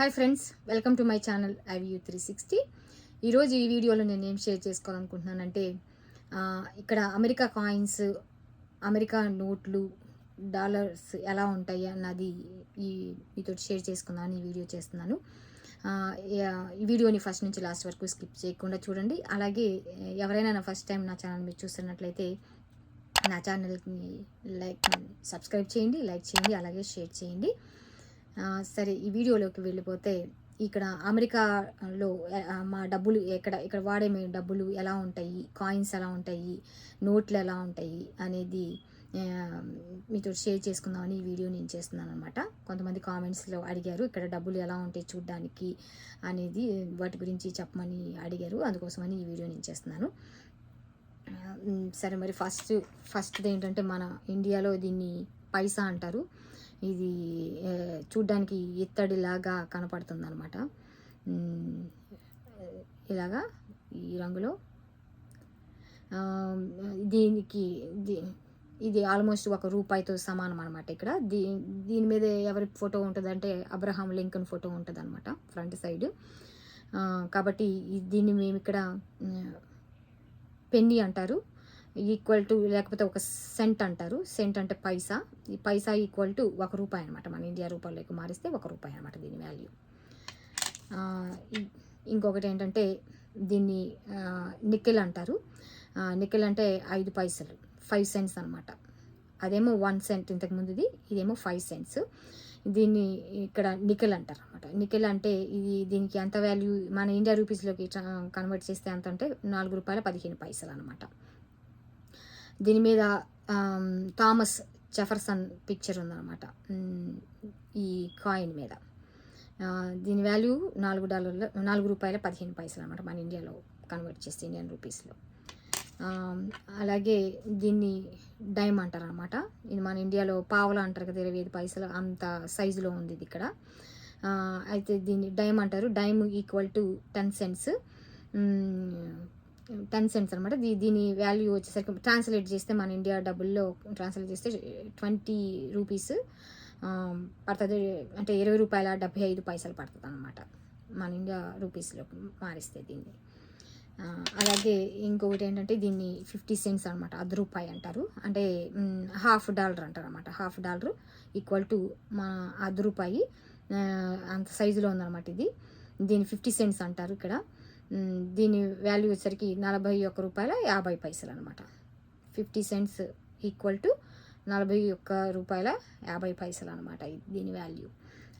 Hi friends welcome to my channel I V U three sixty ఈరోజు ఈ వీడియోలో నేను ఏం షేర్ చేసుకోవాలనుకుంటున్నానంటే ఇక్కడ అమెరికా కాయిన్స్ అమెరికా నోట్లు డాలర్స్ ఎలా ఉంటాయి అన్నది ఈ మీతో షేర్ చేసుకుందామని ఈ వీడియో చేస్తున్నాను. ఈ వీడియోని ఫస్ట్ నుంచి లాస్ట్ వరకు స్కిప్ చేయకుండా చూడండి. అలాగే ఎవరైనా నా ఫస్ట్ టైం నా ఛానల్ మీరు చూస్తున్నట్లయితే నా ఛానల్ని లైక్ సబ్స్క్రైబ్ చేయండి లైక్ చేయండి అలాగే షేర్ చేయండి. సరే ఈ వీడియోలోకి వెళ్ళిపోతే ఇక్కడ అమెరికాలో మా డబ్బులు ఎక్కడ ఇక్కడ వాడే మీ డబ్బులు ఎలా ఉంటాయి కాయిన్స్ ఎలా ఉంటాయి నోట్లు ఎలా ఉంటాయి అనేది మీతో షేర్ చేసుకుందామని ఈ వీడియో నేను చేస్తున్నాను అనమాట కొంతమంది కామెంట్స్లో అడిగారు ఇక్కడ డబ్బులు ఎలా ఉంటాయి చూడడానికి అనేది వాటి గురించి చెప్పమని అడిగారు అందుకోసమని ఈ వీడియో నేను చేస్తున్నాను. సరే మరి ఫస్ట్ ఫస్ట్ది ఏంటంటే మన ఇండియాలో దీన్ని పైసా అంటారు. ఇది చూడ్డానికి ఇత్తడిలాగా కనపడుతుంది అనమాట ఇలాగా ఈ రంగులో. దీనికి దీ- ఇది ఆల్మోస్ట్ ఒక రూపాయితో సమానం అనమాట ఇక్కడ. దీ దీని మీద ఎవరి ఫోటో ఉంటుందంటే అబ్రహాం లింకన్ ఫోటో ఉంటుంది అనమాట ఫ్రంట్ సైడ్. కాబట్టి దీన్ని మేము ఇక్కడ పెన్ని అంటారు. ఈక్వల్ టు లేకపోతే ఒక సెంట్ అంటారు. సెంట్ అంటే పైసా. ఈ పైసా ఈక్వల్ టు ఒక రూపాయి అనమాట మన ఇండియా రూపాయలోకి మారిస్తే ఒక రూపాయి అనమాట దీని వాల్యూ ఇంకొకటి ఏంటంటే దీన్ని నికెల్ అంటారు. నికెల్ అంటే ఐదు పైసలు. ఫైవ్ సెంట్స్ అనమాట అదేమో వన్ సెంట్ ఇంతకు ముందుది ఇదేమో ఫైవ్ సెంట్స్. దీన్ని ఇక్కడ నికెల్ అంటారు అనమాట నికెల్ అంటే ఇది దీనికి ఎంత వాల్యూ మన ఇండియా రూపీస్లోకి కన్వర్ట్ చేస్తే ఎంత అంటే నాలుగు రూపాయల పదిహేను పైసలు అనమాట దీని మీద థామస్ జెఫర్సన్ పిక్చర్ ఉందన్నమాట. ఈ కాయిన్ మీద. దీని వాల్యూ నాలుగు డాలర్ల నాలుగు రూపాయల పదిహేను పైసలు అనమాట మన ఇండియాలో కన్వర్ట్ చేస్తే ఇండియన్ రూపీస్లో అలాగే దీన్ని డైమ్ అంటారు అనమాట ఇది మన ఇండియాలో పావలా అంటారు కదా ఇరవై ఐదు పైసలు అంత సైజులో ఉంది ఇది ఇక్కడ. అయితే దీన్ని డైమ్ అంటారు. Dime equal to ten cents ten cents అనమాట దీ దీని వాల్యూ వచ్చేసరికి ట్రాన్స్లేట్ చేస్తే మన ఇండియా డబ్బుల్లో ట్రాన్స్లేట్ చేస్తే ట్వంటీ రూపీస్ పడుతుంది. అంటే ఇరవై రూపాయల డెబ్బై ఐదు పైసలు పడుతుంది అనమాట మన ఇండియా రూపీస్లో మారిస్తే దీన్ని. అలాగే ఇంకొకటి ఏంటంటే దీన్ని ఫిఫ్టీ సెంట్స్ అనమాట అర్ధ రూపాయి అంటారు. అంటే హాఫ్ డాలర్ అంటారు అనమాట హాఫ్ డాలర్ ఈక్వల్ టు మన అర్ధ రూపాయి. అంత సైజులో ఉందన్నమాట ఇది. దీన్ని ఫిఫ్టీ సెంట్స్ అంటారు ఇక్కడ. దీని వాల్యూ వచ్చేసరికి నలభై ఒక్క రూపాయల యాభై పైసలు అనమాట ఫిఫ్టీ సెంట్స్ ఈక్వల్ టు నలభై ఒక్క రూపాయల యాభై పైసలు అనమాట దీని వాల్యూ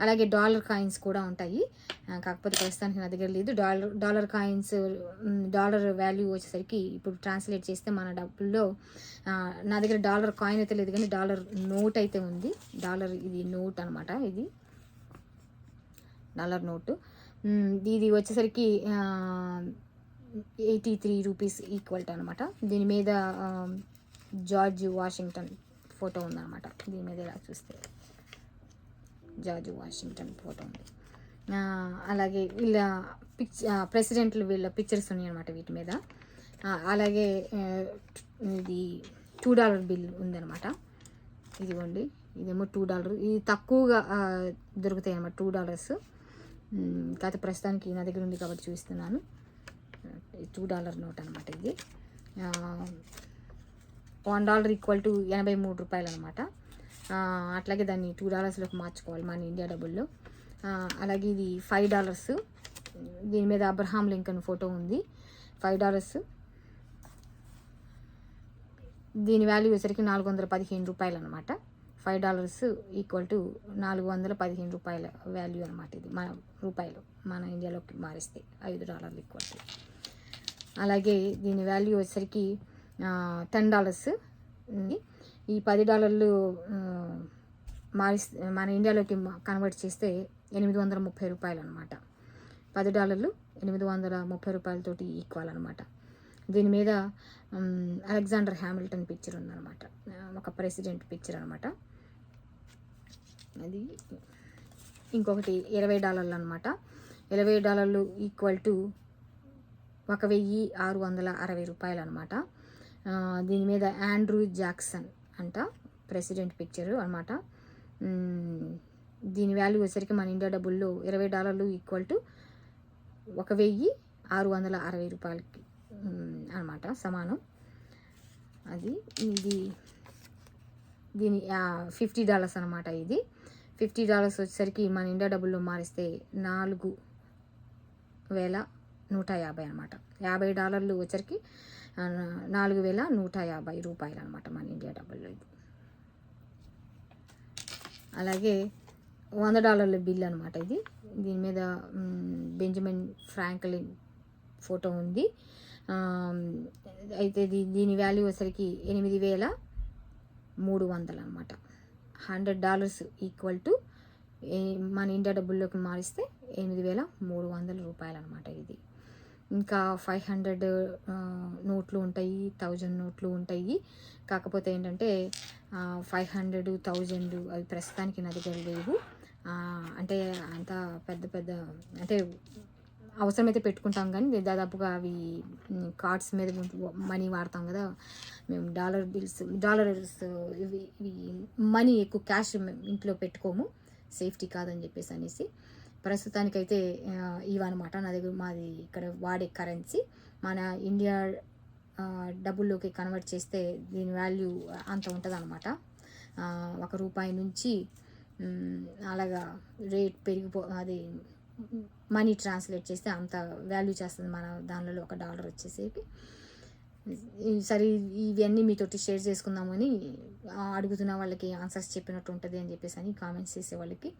అలాగే డాలర్ కాయిన్స్ కూడా ఉంటాయి. కాకపోతే ప్రస్తుతానికి నా దగ్గర లేదు. Dollar dollar coins dollar value వచ్చేసరికి ఇప్పుడు ట్రాన్స్లేట్ చేస్తే మన డబ్బుల్లో నా దగ్గర డాలర్ కాయిన్ అయితే లేదు కానీ డాలర్ నోట్ అయితే ఉంది. డాలర్ ఇది నోట్ అనమాట ఇది. Dollar note. ఇది వచ్చేసరికి ఎయిటీ త్రీ రూపీస్ ఈక్వల్ట్ అనమాట దీని మీద జార్జ్ వాషింగ్టన్ ఫోటో ఉందన్నమాట. దీని మీద ఇలా చూస్తే. జార్జ్ వాషింగ్టన్ ఫోటో ఉంది. అలాగే వీళ్ళ పిక్చ ప్రెసిడెంట్లు వీళ్ళ పిక్చర్స్ ఉన్నాయి అనమాట వీటి మీద. అలాగే ఇది టూ డాలర్ బిల్ ఉందన్నమాట. ఇదిగోండి ఇదేమో టూ డాలర్. ఇది తక్కువగా దొరుకుతాయి అన్నమాట టూ డాలర్స్. కాకపోతే ప్రస్తుతానికి నా దగ్గర ఉంది కాబట్టి చూపిస్తున్నాను. టూ డాలర్ నోట్ అనమాట ఇది. వన్ డాలర్ ఈక్వల్ టు ఎనభై మూడు రూపాయలు అనమాట అట్లాగే దాన్ని టూ డాలర్స్లోకి మార్చుకోవాలి మన ఇండియా డబ్బుల్లో. అలాగే ఇది ఫైవ్ డాలర్స్ దీని మీద అబ్రహాం లింకన్ ఫోటో ఉంది. ఫైవ్ డాలర్స్ దీని వాల్యూ వచ్చరికి నాలుగు వందల పదిహేను రూపాయలు అనమాట ఫైవ్ డాలర్స్ ఈక్వల్ టు నాలుగు వందల పదిహేను రూపాయల వాల్యూ అనమాట ఇది. మన రూపాయలు మన ఇండియాలోకి మారిస్తే ఐదు డాలర్లు ఈక్వల్ టు. అలాగే దీని వాల్యూ వచ్చేసరికి టెన్ డాలర్స్ ఉంది. ఈ పది డాలర్లు మారిస్ మన ఇండియాలోకి కన్వర్ట్ చేస్తే ఎనిమిది వందల ముప్పై రూపాయలు అనమాట పది డాలర్లు ఎనిమిది వందల ముప్పై రూపాయలతోటి ఈక్వల్ అనమాట దీని మీద అలెగ్జాండర్ హ్యామిల్టన్ పిక్చర్ ఉందన్నమాట. ఒక ప్రెసిడెంట్ పిక్చర్ అనమాట అది ఇంకొకటి ఇరవై డాలర్లు అనమాట ఇరవై డాలర్లు ఈక్వల్ టు ఒక వెయ్యి ఆరు వందల అరవై రూపాయలు అనమాట దీని మీద ఆండ్రూ జాక్సన్ అంట ప్రెసిడెంట్ పిక్చరు అనమాట దీని వాల్యూ వచ్చేసరికి మన ఇండియా డబ్బుల్లో ఇరవై డాలర్లు ఈక్వల్ టు ఒక వెయ్యి ఆరు వందల అరవై రూపాయలకి అనమాట సమానం. అది ఇది దీని ఫిఫ్టీ డాలర్స్ అనమాట ఇది. ఫిఫ్టీ డాలర్స్ వచ్చేసరికి మన ఇండియా డబ్బుల్లో మారిస్తే నాలుగు వేల నూట యాభై అనమాట యాభై డాలర్లు వచ్చరికి నాలుగు వేల నూట యాభై రూపాయలు అనమాట మన ఇండియా డబ్బుల్లో ఇది. అలాగే వంద డాలర్ల బిల్ అనమాట ఇది. దీని మీద బెంజమిన్ ఫ్రాంక్లిన్ ఫోటో ఉంది. అయితే దీ దీని వాల్యూ వచ్చరికి ఎనిమిది వేల మూడు వందలు అనమాట హండ్రెడ్ డాలర్స్ ఈక్వల్ టు మన ఇండియా డబ్బుల్లోకి మారిస్తే ఎనిమిది వేల మూడు వందల రూపాయలు అనమాట ఇది. ఇంకా ఫైవ్ హండ్రెడ్ నోట్లు ఉంటాయి థౌజండ్ నోట్లు ఉంటాయి. కాకపోతే ఏంటంటే ఫైవ్ హండ్రెడ్ థౌజండ్ అవి ప్రస్తుతానికి నా దగ్గర లేవు. అంటే అంత పెద్ద పెద్ద అంటే అవసరమైతే పెట్టుకుంటాం కానీ దాదాపుగా అవి కార్డ్స్ మీద మనీ వాడతాం కదా మేము డాలర్ బిల్స్ డాలర్స్ ఇవి ఇవి మనీ ఎక్కువ క్యాష్ ఇంట్లో పెట్టుకోము సేఫ్టీ కాదని చెప్పేసి అనేసి. ప్రస్తుతానికైతే ఇవన్నమాట. నా దగ్గర మాది ఇక్కడ వాడే కరెన్సీ. మన ఇండియా డబ్బుల్లోకి కన్వర్ట్ చేస్తే దీని వాల్యూ అంత ఉంటుంది అనమాట ఒక రూపాయి నుంచి అలాగా రేట్ పెరిగిపో అది మనీ ట్రాన్స్లేట్ చేస్తే అంత వాల్యూ చేస్తుంది మన దానిలో ఒక డాలర్ వచ్చేసేకి సరే ఇవన్నీ మీతోటి షేర్ చేసుకుందామని అడుగుతున్న వాళ్ళకి ఆన్సర్స్ చెప్పినట్టు ఉంటుంది అని చెప్పేసి అని కామెంట్స్ చేసే వాళ్ళకి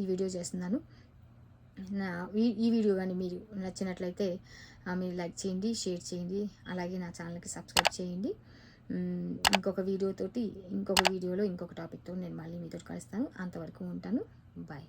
ఈ వీడియో చేస్తున్నాను. నా ఈ ఈ వీడియో కానీ మీరు నచ్చినట్లయితే మీరు లైక్ చేయండి షేర్ చేయండి అలాగే నా ఛానల్కి సబ్స్క్రైబ్ చేయండి. ఇంకొక వీడియోతోటి ఇంకొక వీడియోలో ఇంకొక టాపిక్తో నేను మళ్ళీ మీతో కలుస్తాను. అంతవరకు ఉంటాను. బాయ్.